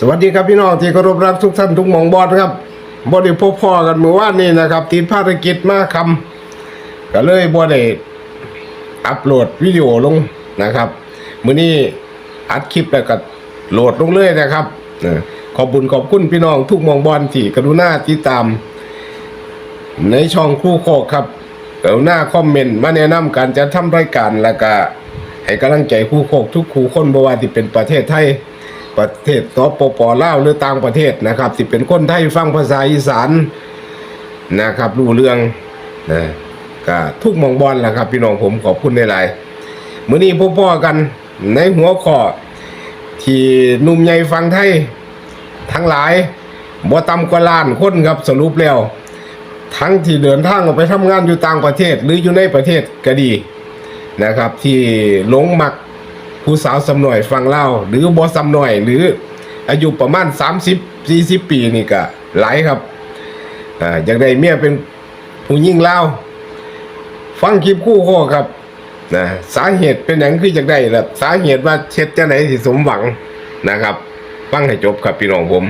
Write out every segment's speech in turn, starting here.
สวัสดีครับพี่น้องที่เคารพรักทุกท่านทุกหมองบอดครับบอด้พบพ่อกันเมื่อวานนี้นะครับ ติดภารกิจมาคำก็เลยบอด้อัปโหลดวิดีโอลงนะครับมื้อนี้อัดคลิปแล้วก็โหลดลงเลยนะครับขอบบุญขอบคุณพี่น้องทุกมองบอลที่กรุณาติดตาม ในช่องคู่โคกครับเดี๋ยวหน้าคอมเมนต์มาแนะนำการจะทำรายการแล้วก็ให้กำลังใจคู่โคกทุกคู่คนบ่ว่าที่เป็นประเทศไทย ประเทศสปปลาวหรือต่างประเทศนะครับที่เป็นคนไทยฟังภาษาอีสานนะครับรู้เรื่องนะก็ทุกมองบอลแหละครับ พี่น้องผมขอบคุณในหลายมื้อนี้พบพ่อกันในหัวข้อที่นุ่มใหญ่ฟังไทยทั้งหลายบ่ต่ำกว่าล้านคนครับสรุปแล้ว ทั้งที่เดินทางออกไปทำงานอยู่ต่างประเทศ หรืออยู่ในประเทศก็ดีนะครับ ที่หลงมัก ผู้สาวสำหน่อยฟังเล่าหรือบ่สำหน่อยหรืออายุประมาณ 30 40 ปีนี่ก็หลายครับอ่าอยากได้เมียเป็นผู้ยิ่งเล่าฟังคลิปคู่ข้อครับนะสาเหตุเป็นอย่างคืออยากได้ละสาเหตุว่าเช็ดจะไหนสิสมหวังนะครับ ฟังให้จบครับพี่น้องผม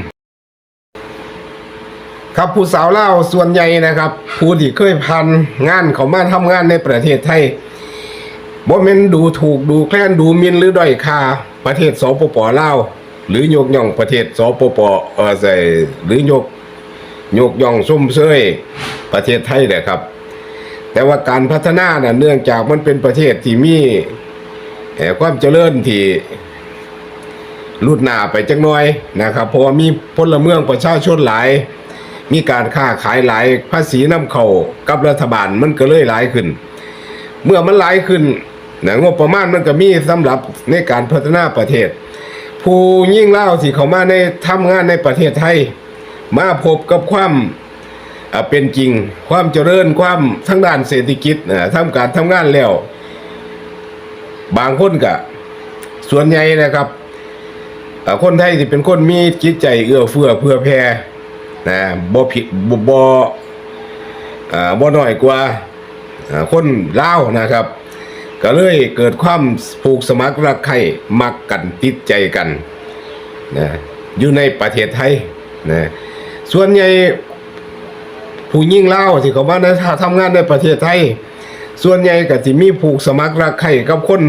ครับผู้สาวเล่าส่วนใหญ่นะครับ ผู้ที่เคยพันงานเขามาทำงานในประเทศไทย บ่แม่นดูถูกดูแคลนดูหมินหรือด้อยค่าประเทศสปปลาวหรือยกย่องประเทศสปปเออใส่หรือยกยกย่องซุ่มเซยประเทศไทยแหละครับ แต่ว่าการพัฒนาน่ะเนื่องจากมันเป็นประเทศที่มีความเจริญที่ลุดหน้าไปจักน่อยนะครับ เพราะว่ามีพลเมืองประชาชนหลาย มีการค้าขายหลายภาษีนำเข้ากับรัฐบาลมันก็เลยหลายขึ้น เมื่อมันหลายขึ้น นะงบประมาณมันก็มีสำหรับในการพัฒนาประเทศ ผู้ยิ่งเล่าที่เขามาในทำงานในประเทศไทย มาพบกับความเป็นจริง ความเจริญความทั้งด้านเศรษฐกิจนะทำการทำงานแล้ว บางคนก็ส่วนใหญ่นะครับ คนไทยที่เป็นคนมีจิตใจเอื้อเฟื้อเพื่อแผ่นะบ่ผิดบ่บ่อ่าบ่น้อยกว่าคนเล่านะครับ ก็เลยเกิดความผูกสมัครรักใครมักกันติดใจกันนะอยู่ในประเทศไทยนะส่วนใหญ่ผู้ยิ่งลาที่เขามาในทำงานในประเทศไทย ส่วนใหญ่ก็สิมีผูกสมัครรักใครกับคน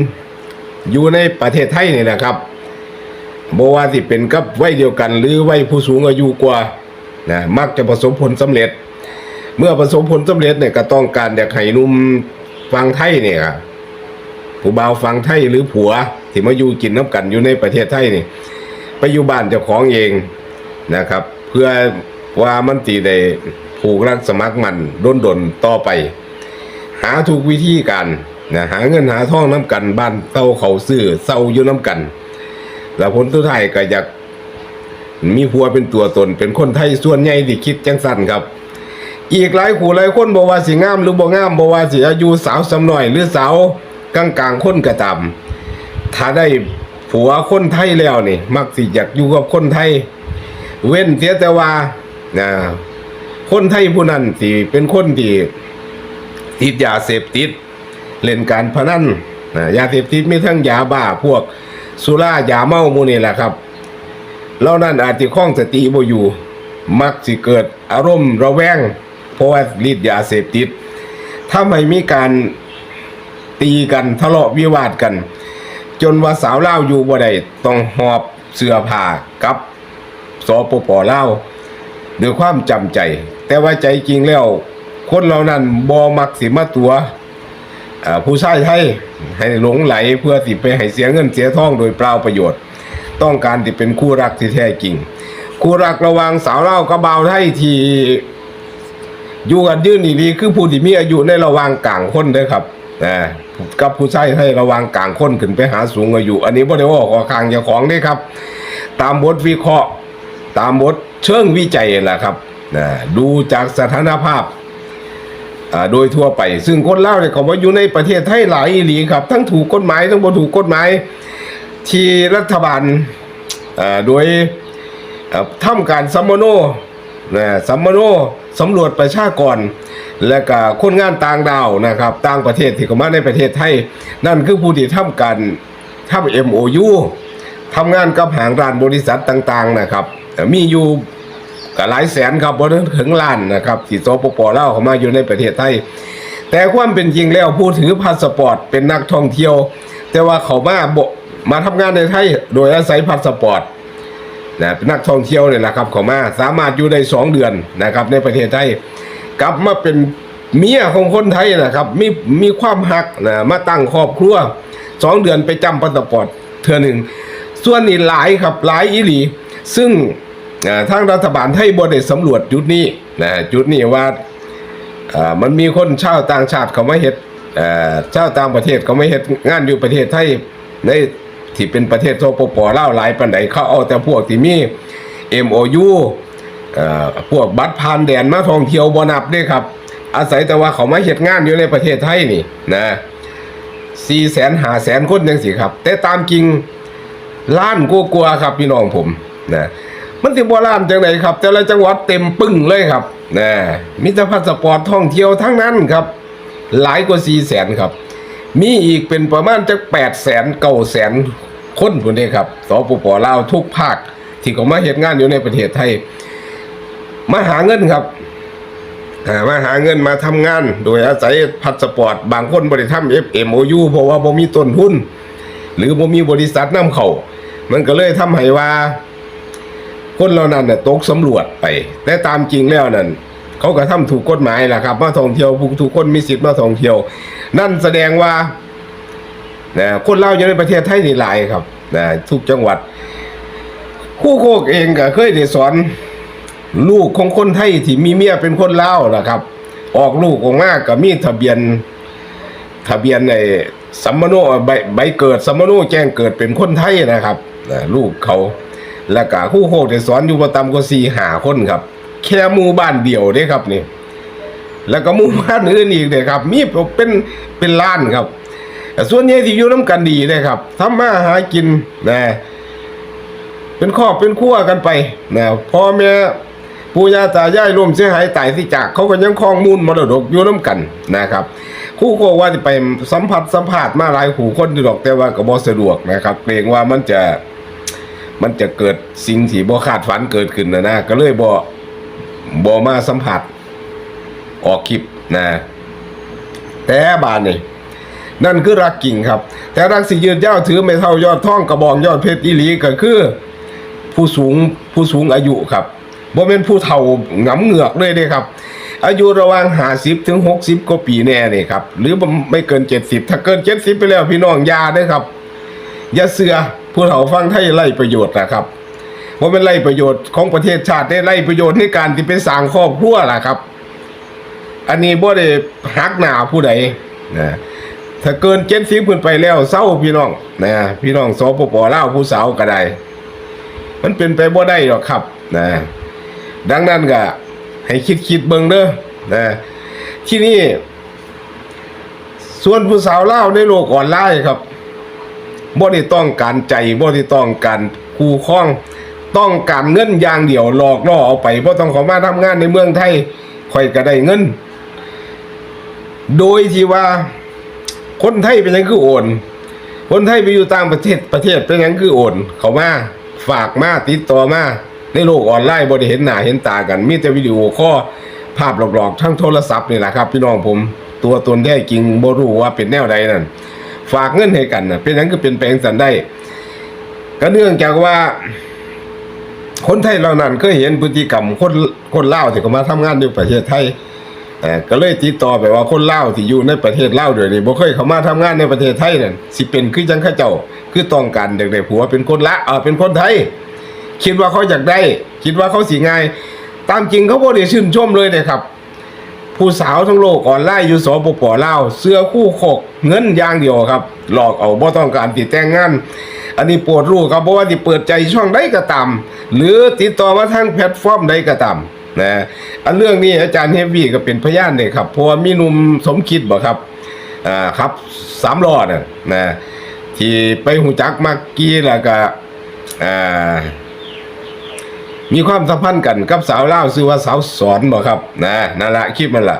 อยู่ในประเทศไทยนี่นะครับบว่าสิเป็นกับวัยเดียวกัน หรือวัยผู้สูงอายุกว่านะมักจะประสบผลสำเร็จ เมื่อประสบผลสำเร็จเนี่ยก็ต้องการอยากให้นุ่มฟังไทยเนี่ยครับ ผู้บ่าวฟังไทยหรือผัวที่มาอยู่กินน้ำกันอยู่ในประเทศไทยนี่ไปอยู่บ้านเจ้าของเองนะครับ เพื่อว่ามันตีได้ผูกรักสมัครมันด้นดนต่อไป หาทุกวิธีการนะหาเงินหาท่องน้ำกันบ้านเต้าเขาซื้อเศร้าอยู่น้ำกัน แล้วผลสุดท้ายก็อยากมีผัวเป็นตัวตนเป็นคนไทยส่วนใหญ่ที่คิดจังสันครับ อีกหลายขู่หลายคนบอกว่าสิงามหรือบ่งามบอกว่าสิอายุสาวสำหน่อยหรือสาว กลางกลางๆคนกระตำถ้าได้ผัวคนไทยแล้วนี่ มักสิอยากอยู่กับคนไทย เว้นเสียแต่ว่านะคนไทยผู้นั้นสิเป็นคนที่ติดยาเสพติด เล่นการพนันนะยาเสพติดมีทั้งยาบ้าพวกสุรายาเมาหมูนี่แหละครับแล้วนั่นอาจจะคล้องสติบ่อยู่ มักสิเกิดอารมณ์ระแวงเพราะว่าฤทธิ์ยาเสพติดถ้าไม่มีการ ตีกันทะเลาะวิวาทกัน จนว่าสาวเล่าอยู่บ่ได้ต้องหอบเสื้อผ้ากับสปปเล่าด้วยความจำใจ แต่ว่าใจจริงแล้วคนเหล่านั้นบ่มักสิมาตัวผู้ชายไทยให้หลงไหลเพื่อสิไปให้เสียเงินเสียทองโดยเปล่าประโยชน์ ต้องการที่เป็นคู่รักที่แท้จริง คู่รักระว่างสาวเล่ากับบ่าวไทยที่อยู่กันยืนอีหลีคือผู้ที่มีอายุในระวางกลางคนเด้อครับ นะกับผู้ใชายไทยระว่างกลางคนขึ้นไปหาสูงอายุ อันนี้บ่ได้ว่าขอคางเจ้าของเด้อครับ ตามบทวิเคราะห์ ตามบทเชิงวิจัยแหละครับนะดูจากสถานภาพโดยทั่วไป ซึ่งคนเล่าเนี่ยเขาว่าอยู่ในประเทศไทยหลายอีหลีครับ ทั้งถูกกฎหมายทั้งบ่ถูกกฎหมายที่รัฐบาลโดยอ่าทำการสัมมโน นะสัมมโนสำรวจประชากร และก็คนงานต่างดาวนะครับ ต่างประเทศที่เข้ามาในประเทศไทย นั่นคือผู้ที่ทำการทำ MOU ทำงานกับหางร้านบริษัทต่างๆนะครับ มีอยู่ก็หลายแสนครับบ่ถึงล้านนะครับที่สปปเล่าเข้ามาอยู่ในประเทศไทย แต่ความเป็นจริงแล้วผู้ถือพาสปอร์ตเป็นนักท่องเที่ยว แต่ว่าเขามาบมาทำงานในไทย โดยอาศัยพาสปอร์ต นะเป็นนักท่องเที่ยวเนี่ยแหละครับเขามาสามารถอยู่ได้สองเดือนนะครับ ในประเทศไทยกลับมาเป็นเมียของคนไทยนะครับ มีมีความหักนะมาตั้งครอบครัวสองเดือนไปจำพาสปอร์ตเทือหนึ่งส่วนนี้หลายครับหลายอีหลี ซึ่งทางรัฐบาลไทยบได้สำรวจจุดนี้นะจุดนี้ว่ามันมีคนชาวต่างชาติเขาไมาเฮ็ดเอ่อชาวต่างประเทศเขาไมาเฮ็ดงานอยู่ประเทศไทยใน ที่เป็นประเทศโซปปลาหลายปานใดเขาเอาแต่พวกที่มี MOU เอ่อพวกบัตรผ่านแดนมาท่องเที่ยวบ่นับเด้ครับ อาศัยแต่ว่าเขามาเฮ็ดงานอยู่ในประเทศไทยนี่นะ4แสน5แสนคนจังซี่ครับ แต่ตามจริงล้านกว่าๆครับพี่น้องผมนะมันสิบ่ล้านจังไดครับ แต่ละจังหวัดเต็มปึ้งเลยครับนะมีแต่พาสปอร์ตท่องเที่ยวทั้งนั้นครับ หลายกว่า4แสนครับ มีอีกเป็นประมาณจัก8แสน9แสนคนพุ่นเด้ครับสปปลาวทุกภาค ที่เขามาเฮ็ดงานอยู่ในประเทศไทย มาหาเงินครับมาหาเงินมาทำงาน โดยอาศัยพาสปอร์ต บางคนบริษัทำ FMOU เพราะว่าบ่มีต้นทุน หรือบ่มีบริษัทนำเข้ามันก็เลยทำให้ว่า คนเหล่านั้นน่ะตกสำรวจไป แต่ตามจริงแล้วนั่น เขาก็ทำถูกกฎหมายแหละครับมาท่องเที่ยวผู้ทุกคนมีสิทธิ์มาท่องเที่ยว นั่นแสดงว่านะคนเล่าอยู่ในประเทศไทยนี่หลายครับนะทุกจังหวัด คู่โคกเองก็เคยได้สอน ลูกของคนไทยที่มีเมียเป็นคนเล่านะครับ ออกลูกออกมาก็มีทะเบียน ทะเบียนในสัมมโนใบใบเกิดสัมมโนแจ้งเกิดเป็นคนไทยนะครับลูกเขา แล้วก็คู่โคกได้สอนอยู่ประตำก็สี่หาคนครับ แค่หมู่บ้านเดียวเด้ครับนี่ แล้วก็หมู่บ้านอื่นอีกเด้ครับ มีเป็นเป็นล้านครับแต่ส่วนใหญ่ที่อยู่น้ำกันดีเลยครับทำมาหากินนะเป็นครอบเป็นครัวกันไปนะพ่อแม่ปู่ย่าตายายรวมเสียหายตายที่จากเขาก็ยังคลองมูลมรดกอยู่น้ำกันนะครับครู่โคว่าจะไปสัมผัสสัมผัสมาหลายหูคนอยู่ดอกแต่ว่าก็บ่สะดวกนะครับเกรงว่ามันจะมันจะเกิดสิ่งที่บ่คาดฝันเกิดขึ้นนะนะก็เลยบ่ บ่มาสัมผัส ออกคลิปนะแต่บานนี่นั่นคือรักกิ่งครับ แต่รักสิยืนยาวถือไม่เท่ายอดท่องกระบองยอดเพชรอีหลีก็คือ ผู้สูงผู้สูงอายุครับบ่เป็นผู้เฒ่าหงำเหงือกเลยเด้ครับ อายุระหว่าง50ถึง60กว่าปีแน่นี่ครับ หรือไม่เกิน70ถ้าเกิน70ไปแล้วพี่น้องยาเด้ครับ อย่าเสือผู้เฒ่าฟังไทยไล่ประโยชน์นะครับ ว่าเป็นไล่ประโยชน์ของประเทศชาติได้ไล่ประโยชน์ในการที่ไปสร้างครอบครัวล่ะครับ อันนี้บ่ได้หักหนาผู้ใดนะถ้าเกินเจ็ดสิบขึ้นไปแล้วเศร้าพี่น้องนะพี่น้องสปปลาวผู้สาวก็ได้มันเป็นไปบ่ได้หรอกครับนะดังนั้นก็ให้คิดคิดเบิ่งเด้อนะที่นี่ ส่วนผู้สาวเล่าในโลกออนไลน์ครับบ่ได้ต้องการใจบ่ได้ต้องการคู่ครอง ต้องการเงินอย่างเดียวหลอกล่อเอาไปบ่ต้องเขอมาทำงานในเมืองไทยค่อยก็ได้เงิน โดยที่ว่า คนไทยเป็นยังคือโอน คนไทยไปอยู่ต่างประเทศประเทศเป็นยังคือโอน เขามาฝากมาติดต่อมาในโลกออนไลน์บ่ได้เห็นหน้าเห็นตากัน มีแต่วิดีโอข้อภาพหลอกๆทั้งโทรศัพท์นี่แหละครับ พี่น้องผมตัวตนแท้จริงบ่รู้ว่าเป็นแนวใดนั่นฝากเงินให้กันนะเป็นหยังคือเป็นแปลงสันได้ ก็เนื่องจากว่า คนไทยเหล่านั้นเคยเห็นพฤติกรรมคนคนเล่าที่เขามาทำงานอยู่ประเทศไทยเอ่อก็เลยติดต่อไปว่าคนเล่าที่อยู่ในประเทศเล่าเดี๋ยวนี้บ่เคยเขามาทำงานในประเทศไทยนั่นสิเป็นคือจังเขาเจ้าคือต้องการเด็กได้ผัวเป็นคนละเออเป็นคนไทย คิดว่าเขาอยากได้ คิดว่าเขาสิง่าย ตามจริงเขาบ่ได้ชื่นชมเลยนะครับ ผู้สาวทั้งโลกออนไลน์อยู่สปปลาเสื้อคู่ขกเงินอย่างเดียวครับ หลอกเอาบ่ต้องการติดแต่งงาน อันนี้โปรดรู้ครับเพราะว่าที่เปิดใจช่องใดก็ตามหรือติดต่อมาทางแพลตฟอร์มใดก็ตามนะอันเรื่องนี้อาจารย์เฮฟวี่ก็เป็นพยานเลยครับเพราะว่ามีหนุ่มสมคิดบ่ครับอ่าครับสามล้อน่ะนะที่ไปหูจักมากกี้แล้วก็อ่ามีความสัมพันธ์กันกับสาวเล่าวชื่อว่าสาวสอนบ่ครับนะนั่นละคลิปมันละ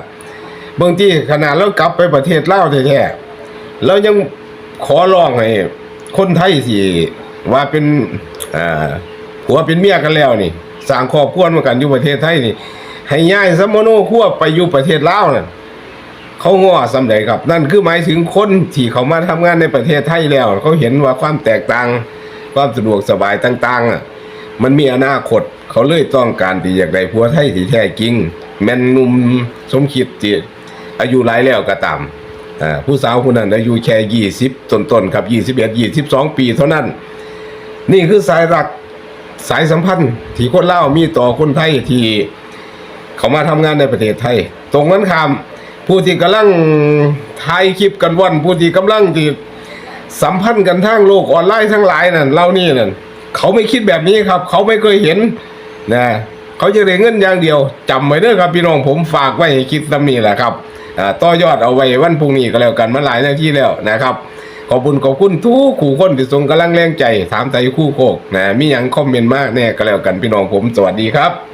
บางทีขนาดเรากลับไปประเทศเล่าแท้ๆเรายังขอร้องให้ คนไทยที่ว่าเป็นอ่าผัวเป็นเมียกันแล้วนี่สร้างครอบครัวมากันอยู่ประเทศไทยนี่ ให้ย้ายสมโนครัวไปอยู่ประเทศลาวนั่นเขาง้อสำเร็จครับ นั่นคือหมายถึงคนที่เขามาทำงานในประเทศไทยแล้ว เขาเห็นว่าความแตกต่าง ความสะดวกสบายต่างๆอะมันมีอนาคต เขาเลยต้องการที่อยากได้ผัวไทยที่แท้จริง แม่นนุ่มสมคิดที่อายุหลายแล้วก็ตาม ผู้สาวคนนั้นอายุแค่ยี่สิบต้นๆครับยี่สิบเอ็ดยี่สิบสองปีเท่านั้น นี่คือสายรักสายสัมพันธ์ที่คนเล่ามีต่อคนไทยที่เขามาทำงานในประเทศไทย ตรงนั้นคำผู้ที่กำลังถ่ายคลิปกันวัน ผู้ที่กำลังที่สัมพันธ์กันทางโลกออนไลน์ทั้งหลายนั่นเรานี่นั่นเขาไม่คิดแบบนี้ครับ เขาไม่เคยเห็นนะเขาจะได้เงินอย่างเดียวจำไว้เด้อครับพี่น้องผมฝากไว้ให้คิดตำนี้แหละครับ ต่อยอดเอาไว้วันพรุ่งนี้ก็แล้วกันมาหลายหน้าที่แล้วนะครับขอบคุณขอบคุณทุกขู่คนที่ส่งกำลังแรงใจถามใจคู่โคกนะมีอย่างคอมเมนต์มากแน่ก็แล้วกันพี่น้องผมสวัสดีครับ